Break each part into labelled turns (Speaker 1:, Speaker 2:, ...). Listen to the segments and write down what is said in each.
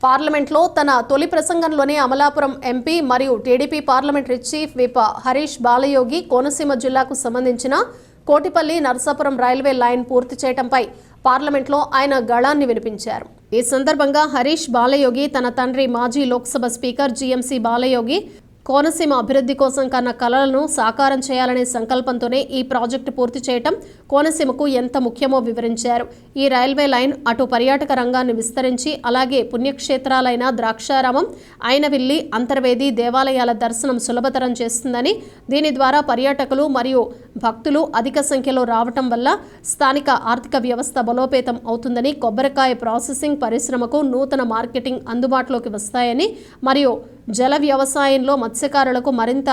Speaker 1: పార్లమెంట్లో తన తొలి ప్రసంగంలోనే అమలాపురం ఎంపీ మరియు TDP parliamentary chief whip Harish Balayogi Konaseema జిల్లాకు సంబంధించిన కోటిపల్లి నరసాపురం రైల్వే లైన్ పూర్తి చేయడంపై పార్లమెంట్లో ఆయన గళాన్ని వినిపించారు. ఈ సందర్భంగా హరీష్ బాలయోగి తన తండ్రి మాజీ లోక్సభ స్పీకర్ జీఎంసీ బాలయోగి కోనసీమ అభివృద్ధి కోసం కన్న కలలను సాకారం చేయాలనే సంకల్పంతోనే ఈ ప్రాజెక్టు పూర్తి చేయటం కోనసీమకు ఎంత ముఖ్యమో వివరించారు. ఈ రైల్వే లైన్ అటు పర్యాటక రంగాన్ని విస్తరించి అలాగే పుణ్యక్షేత్రాలైన ద్రాక్షారామం అయినవిల్లి అంతర్వేది దేవాలయాల దర్శనం సులభతరం చేస్తుందని దీని ద్వారా పర్యాటకులు మరియు భక్తులు అధిక సంఖ్యలో రావటం వల్ల స్థానిక ఆర్థిక వ్యవస్థ బలోపేతం అవుతుందని కొబ్బరికాయ ప్రాసెసింగ్ పరిశ్రమకు నూతన మార్కెటింగ్ అందుబాటులోకి వస్తాయని మరియు జల వ్యవసాయంలో మత్స్యకారులకు మరింత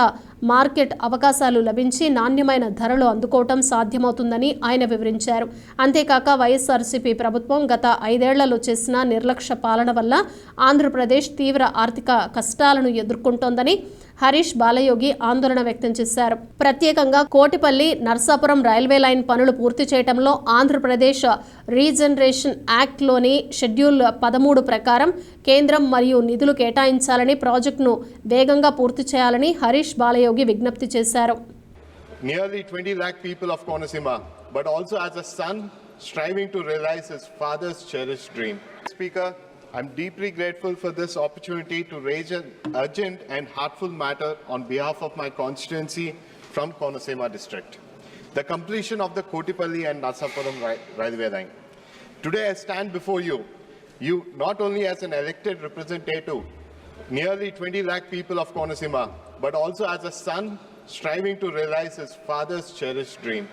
Speaker 1: మార్కెట్ అవకాశాలు లభించి నాణ్యమైన ధరలు అందుకోవటం సాధ్యమవుతుందని ఆయన వివరించారు. అంతేకాక వైఎస్ఆర్సీపీ ప్రభుత్వం గత ఐదేళ్ళలో చేసిన నిర్లక్ష్య పాలన వల్ల ఆంధ్రప్రదేశ్ తీవ్ర ఆర్థిక కష్టాలను ఎదుర్కొంటోందని హరీష్ బాలయోగి ఆందోళన వ్యక్తం చేశారు. ప్రత్యేకంగా కోటిపల్లి నర్సాపురం రైల్వే లైన్ పనులు పూర్తి చేయడంలో ఆంధ్రప్రదేశ్ రీజనరేషన్ యాక్ట్లోని షెడ్యూల్ పదమూడు ప్రకారం కేంద్రం మరియు నిధులు కేటాయించాలని ప్రాజెక్టును వేగంగా పూర్తి చేయాలని హరీష్ బాలయోగి విజ్ఞప్తి చేశారు
Speaker 2: nearly 20 lakh people of Konasima, but also as a son striving to realize his father's cherished dream. Speaker, I'm deeply grateful for this opportunity to raise an urgent and heartful matter on behalf of my constituency from Konasima district. The completion of the Kotipalli and Nasapuram ri- railway line. Today I stand before you, you not only as an elected representative, nearly 20 lakh people of Konasima, but also as a son striving to realize his father's cherished dream.